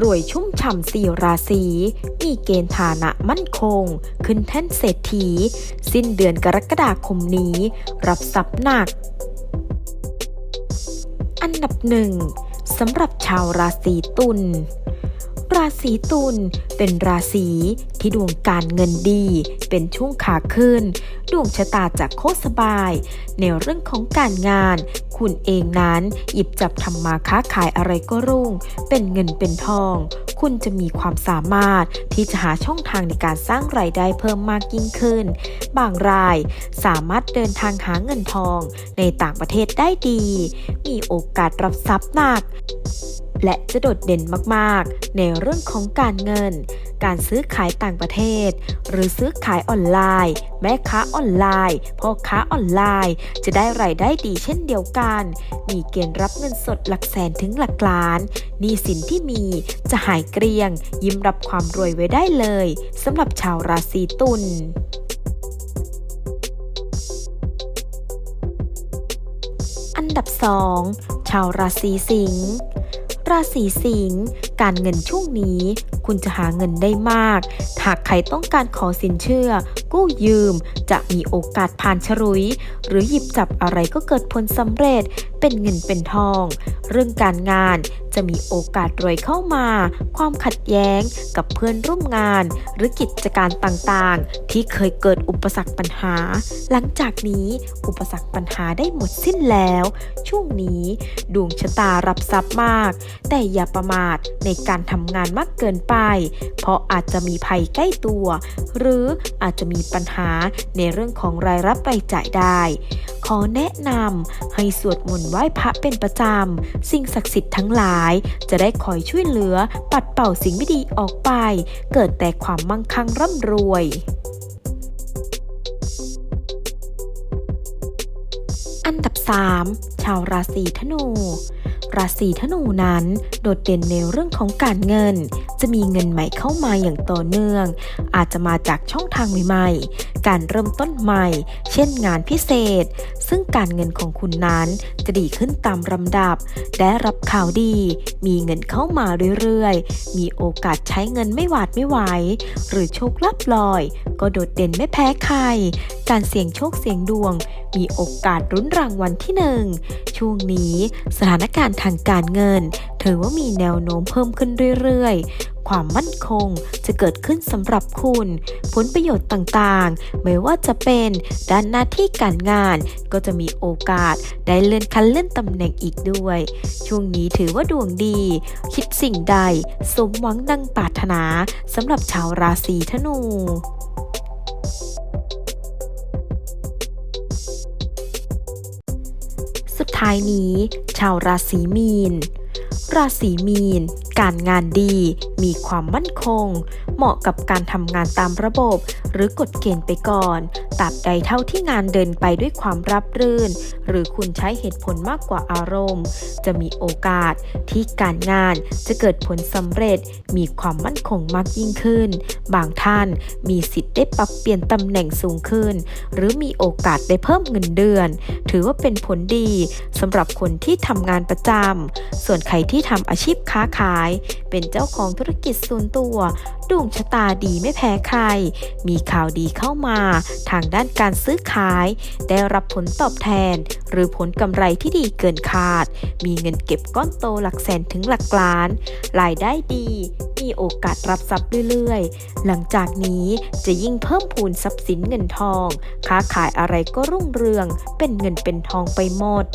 รวยชุ่มฉ่ำสี่ราศีมีเกณฑ์ฐานะมั่นคง ขึ้นแท่นเศรษฐี สิ้นเดือนกรกฎาคมนี้ รับทรัพย์หนัก อันดับหนึ่งสำหรับชาวราศีตุล ราศีตุลเป็นราศีที่ดวงการเงินดี เป็นช่วงขาขึ้น ดวงชะตาจากโคตรสบาย ในเรื่องของการงาน คุณเองนั้นหยิบจับทำมาค้าขายอะไรก็รุ่ง เป็นเงินเป็นทอง คุณจะมีความสามารถที่จะหาช่องทางในการสร้างไรายได้เพิ่มมากยิ่งขึ้น บางรายสามารถเดินทางหาเงินทองในต่างประเทศได้ดี มีโอกาสรับทรัพย์หนัก และจะโดดเด่นมากๆ ในเรื่องของการเงิน การซื้อขายต่างประเทศ หรือซื้อขายออนไลน์ แม่ค้าออนไลน์พ่อค้าออนไลน์ จะได้รายได้ดีเช่นเดียวกัน มีเกณฑ์รับเงินสดหลักแสนถึงหลักล้านหนี้สินที่มีจะหายเกลี้ยง ยิ้มรับความรวยไว้ได้เลยสำหรับชาวราศีตุลอันดับ 2 ชาวราศีสิงห์ ราศีสิงห์ การเงินช่วงนี้ คุณจะหาเงินได้มาก หากใครต้องการขอสินเชื่อ กู้ยืม จะมีโอกาสผ่านฉรุย หรือหยิบจับอะไรก็เกิดผลสำเร็จ เป็นเงินเป็นทอง เรื่องการงานจะมีโอกาสรวยเข้ามา ความขัดแย้งกับเพื่อนร่วมงาน หรือกิจการต่างๆ ที่เคยเกิดอุปสรรคปัญหา หลังจากนี้อุปสรรคปัญหาได้หมดสิ้นแล้ว ช่วงนี้ดวงชะตารับทรัพย์มาก แต่อย่าประมาทในในการทำงานมากเกินไป เพราะอาจจะมีภัยใกล้ตัว หรืออาจจะมีปัญหาในเรื่องของรายรับรายจ่ายได้ ขอแนะนำให้สวดมนต์ไหว้พระเป็นประจำ สิ่งศักดิ์สิทธิ์ทั้งหลาย จะได้คอยช่วยเหลือปัดเป่าสิ่งไม่ดีออกไป เกิดแต่ความมั่งคั่งร่ำรวยอันดับ 3 ชาวราศีธนู ราศีธนูนั้น โดดเด่นในเรื่องของการเงิน จะมีเงินใหม่เข้ามาอย่างต่อเนื่อง อาจจะมาจากช่องทางใหม่ๆ การเริ่มต้นใหม่ เช่นงานพิเศษ ซึ่งการเงินของคุณนั้นจะดีขึ้นตามลำดับ ได้รับข่าวดี มีเงินเข้ามาเรื่อยๆ มีโอกาสใช้เงินไม่หวาดไม่ไหว หรือโชคลับลอย ก็โดดเด่นไม่แพ้ใคร การเสี่ยงโชคเสี่ยงดวง มีโอกาสรุ้นรางวัลที่หนึ่งช่วงนี้สถานการณ์ทางการเงินถือว่ามีแนวโน้มเพิ่มขึ้นเรื่อยๆ ความมั่นคงจะเกิดขึ้นสำหรับคุณ ผลประโยชน์ต่างๆ ไม่ว่าจะเป็นด้านหน้าที่การงาน ก็จะมีโอกาสได้เลื่อนขั้นเลื่อนตำแหน่งอีกด้วย ช่วงนี้ถือว่าดวงดี คิดสิ่งใด สมหวังดังปรารถนาสำหรับชาวราศีธนู ท้ายนี้ ชาวราศีมีน ราศีมีน การงานดี มีความมั่นคง เหมาะกับการทำงานตามระบบ หรือกฎเกณฑ์ไปก่อนตราบใดเท่าที่งานเดินไปด้วยความรับรื่น หรือคุณใช้เหตุผลมากกว่าอารมณ์ จะมีโอกาสที่การงานจะเกิดผลสำเร็จ มีความมั่นคงมากยิ่งขึ้น บางท่านมีสิทธิ์ได้ปรับเปลี่ยนตำแหน่งสูงขึ้น หรือมีโอกาสได้เพิ่มเงินเดือน ถือว่าเป็นผลดีสำหรับคนที่ทำงานประจำส่วนใครที่ทำอาชีพค้าขายเป็นเจ้าของธุรกิจส่วนตัวดวงชะตาดีไม่แพ้ใคร มีข่าวดีเข้ามา ทางด้านการซื้อขาย ได้รับผลตอบแทน หรือผลกำไรที่ดีเกินคาด มีเงินเก็บก้อนโตหลักแสนถึงหลักล้าน รายได้ดี มีโอกาสรับทรัพย์เรื่อยๆ หลังจากนี้จะยิ่งเพิ่มพูนทรัพย์สินเงินทอง ค้าขายอะไรก็รุ่งเรือง เป็นเงินเป็นทองไปหมด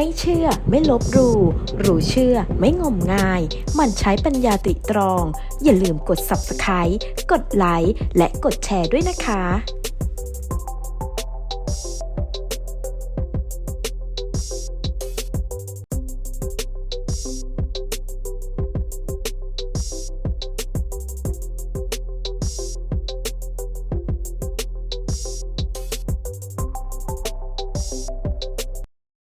ไม่เชื่อไม่ลบหลู่รู้เชื่อไม่งมงาย มันใช้ปัญญาตริตรอง อย่าลืมกด Subscribe กดไลค์และกดแชร์ด้วยนะคะ